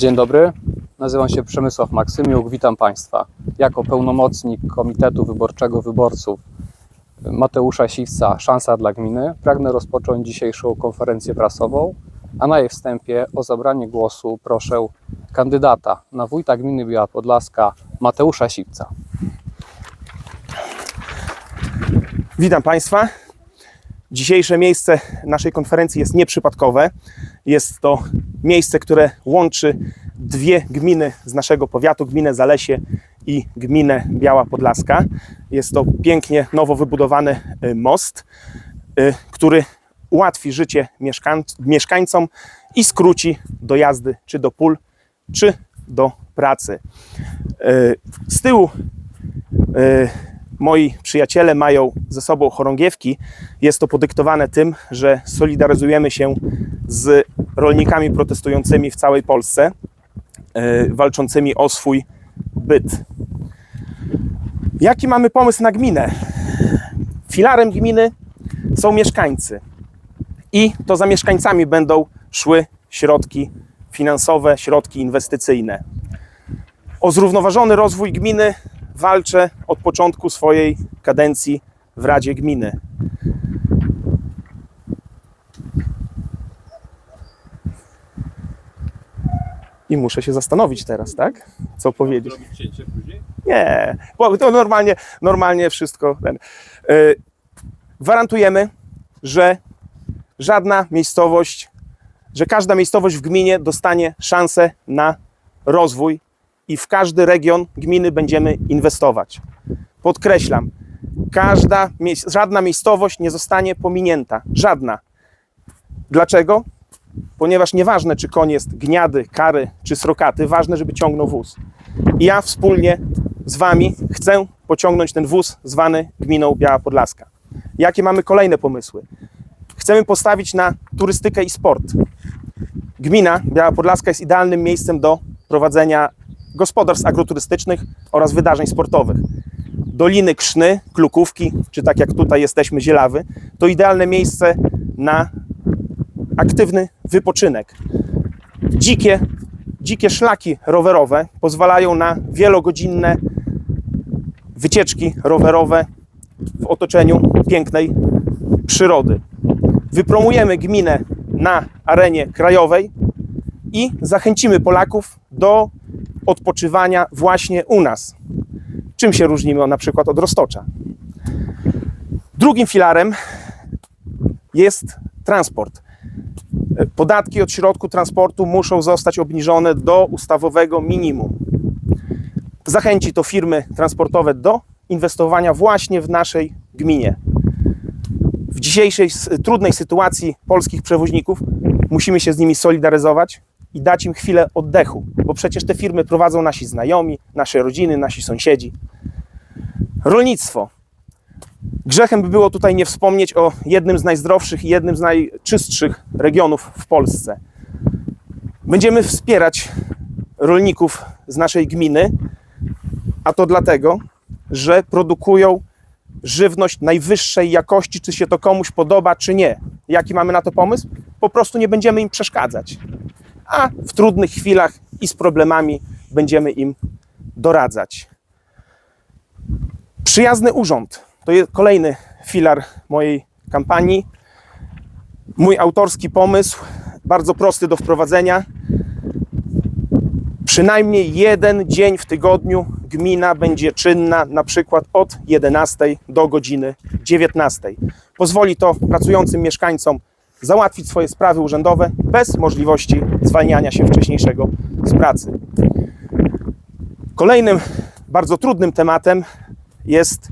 Dzień dobry, nazywam się Przemysław Maksymiuk, witam Państwa. Jako pełnomocnik Komitetu Wyborczego Wyborców Mateusza Siwca Szansa dla Gminy pragnę rozpocząć dzisiejszą konferencję prasową, a na jej wstępie o zabranie głosu proszę kandydata na wójta gminy Biała Podlaska Mateusza Siwca. Witam Państwa. Dzisiejsze miejsce naszej konferencji jest nieprzypadkowe. Jest to miejsce, które łączy dwie gminy z naszego powiatu, gminę Zalesie i gminę Biała Podlaska. Jest to pięknie nowo wybudowany y, most, y, który ułatwi życie mieszkań- mieszkańcom i skróci dojazdy czy do pól, czy do pracy. Y, Z tyłu moi przyjaciele mają ze sobą chorągiewki. Jest to podyktowane tym, że solidaryzujemy się z rolnikami protestującymi w całej Polsce, e, walczącymi o swój byt. Jaki mamy pomysł na gminę? Filarem gminy są mieszkańcy. I to za mieszkańcami będą szły środki finansowe, środki inwestycyjne. O zrównoważony rozwój gminy walczę od początku swojej kadencji w Radzie Gminy. I muszę się zastanowić teraz, tak? Co powiedzieć? Nie, bo to normalnie, normalnie wszystko. Ten. Yy, gwarantujemy, że żadna miejscowość, że każda miejscowość w gminie dostanie szansę na rozwój i w każdy region gminy będziemy inwestować. Podkreślam, każda, żadna miejscowość nie zostanie pominięta. Żadna. Dlaczego? Ponieważ nieważne, czy koń jest gniady, kary czy srokaty, ważne, żeby ciągnął wóz. I ja wspólnie z Wami chcę pociągnąć ten wóz zwany gminą Biała Podlaska. Jakie mamy kolejne pomysły? Chcemy postawić na turystykę i sport. Gmina Biała Podlaska jest idealnym miejscem do prowadzenia gospodarstw agroturystycznych oraz wydarzeń sportowych. Doliny Krzny, Klukówki, czy tak jak tutaj jesteśmy, Zielawy, to idealne miejsce na aktywny wypoczynek. Dzikie, dzikie szlaki rowerowe pozwalają na wielogodzinne wycieczki rowerowe w otoczeniu pięknej przyrody. Wypromujemy gminę na arenie krajowej i zachęcimy Polaków do odpoczywania właśnie u nas. Czym się różnimy na przykład od Roztocza? Drugim filarem jest transport. Podatki od środku transportu muszą zostać obniżone do ustawowego minimum. Zachęci to firmy transportowe do inwestowania właśnie w naszej gminie. W dzisiejszej trudnej sytuacji polskich przewoźników musimy się z nimi solidaryzować i dać im chwilę oddechu, bo przecież te firmy prowadzą nasi znajomi, nasze rodziny, nasi sąsiedzi. Rolnictwo. Grzechem by było tutaj nie wspomnieć o jednym z najzdrowszych i jednym z najczystszych regionów w Polsce. Będziemy wspierać rolników z naszej gminy, a to dlatego, że produkują żywność najwyższej jakości, czy się to komuś podoba, czy nie. Jaki mamy na to pomysł? Po prostu nie będziemy im przeszkadzać, a w trudnych chwilach i z problemami będziemy im doradzać. Przyjazny urząd to jest kolejny filar mojej kampanii. Mój autorski pomysł, bardzo prosty do wprowadzenia. Przynajmniej jeden dzień w tygodniu gmina będzie czynna, na przykład od 11 do godziny 19. Pozwoli to pracującym mieszkańcom załatwić swoje sprawy urzędowe bez możliwości zwalniania się wcześniejszego z pracy. Kolejnym bardzo trudnym tematem jest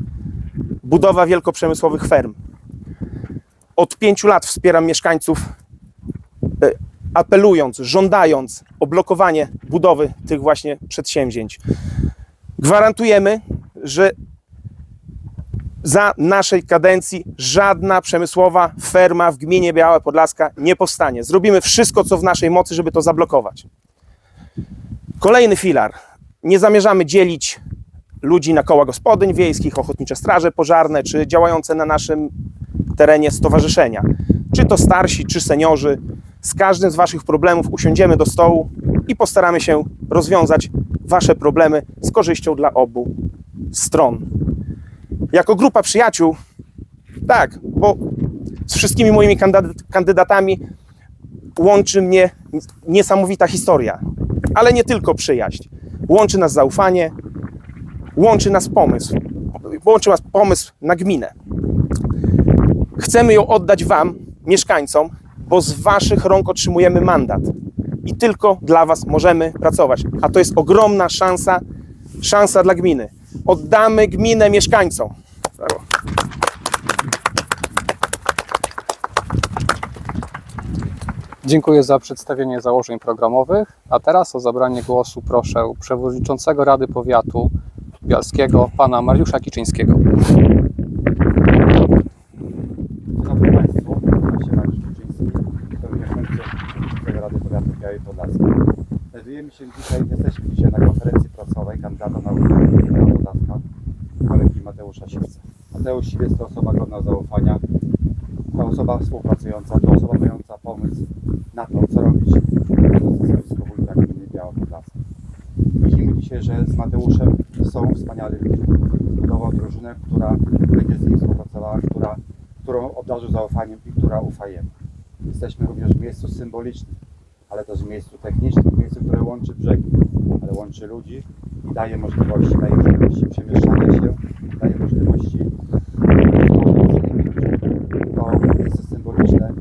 budowa wielkoprzemysłowych ferm. Od pięciu lat wspieram mieszkańców, e, apelując, żądając o blokowanie budowy tych właśnie przedsięwzięć. Gwarantujemy, że za naszej kadencji żadna przemysłowa ferma w gminie Biała Podlaska nie powstanie. Zrobimy wszystko, co w naszej mocy, żeby to zablokować. Kolejny filar. Nie zamierzamy dzielić ludzi na koła gospodyń wiejskich, ochotnicze straże pożarne, czy działające na naszym terenie stowarzyszenia. Czy to starsi, czy seniorzy. z każdym z Waszych problemów usiądziemy do stołu i postaramy się rozwiązać Wasze problemy z korzyścią dla obu stron. Jako grupa przyjaciół, tak, bo z wszystkimi moimi kandydat- kandydatami łączy mnie niesamowita historia, ale nie tylko przyjaźń. Łączy nas zaufanie, łączy nas pomysł. Łączy nas pomysł na gminę. Chcemy ją oddać Wam, mieszkańcom, bo z Waszych rąk otrzymujemy mandat. I tylko dla Was możemy pracować. A to jest ogromna szansa, szansa dla gminy. Oddamy gminę mieszkańcom. Brawo. Dziękuję za przedstawienie założeń programowych, a teraz o zabranie głosu proszę przewodniczącego Rady Powiatu Bialskiego, pana Mariusza Kiczyńskiego. Znajdujemy się dzisiaj, jesteśmy dzisiaj na konferencji prasowej kandydata na Biała Podlaska, kolegi Mateusza Siwca. Mateusz Siwiec to osoba godna zaufania, to osoba współpracująca, to osoba mająca pomysł na to, co robić w stanowisku wójta gminy Biała. Widzimy dzisiaj, że z Mateuszem są wspaniali ludzie. Zbudował drużynę, która będzie z nim współpracowała, która którą obdarzył zaufaniem i która ufa jemu. Jesteśmy również w miejscu symbolicznym, ale też w miejscu technicznym, w miejscu, które łączy brzegi, ale łączy ludzi i daje możliwości, daje możliwości przemieszczania się, daje możliwości to miejsce symboliczne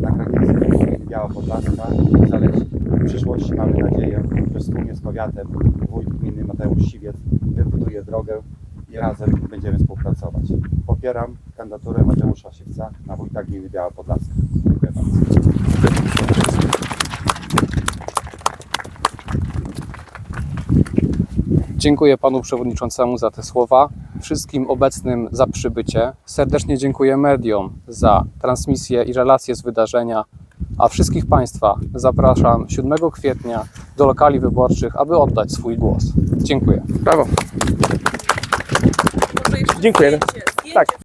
na granicy Biała Podlaska i zaleci. W przyszłości mamy nadzieję, że wspólnie z powiatem wójt gminy Mateusz Siwiec wybuduje drogę i razem będziemy współpracować. Popieram kandydaturę Mateusza Siwca na wójta gminy Biała Podlaska. Dziękuję bardzo. Dziękuję panu przewodniczącemu za te słowa, wszystkim obecnym za przybycie. Serdecznie dziękuję mediom za transmisję i relacje z wydarzenia, a wszystkich państwa zapraszam 7 kwietnia do lokali wyborczych, aby oddać swój głos. Dziękuję. Brawo. Zdjęcie Tak.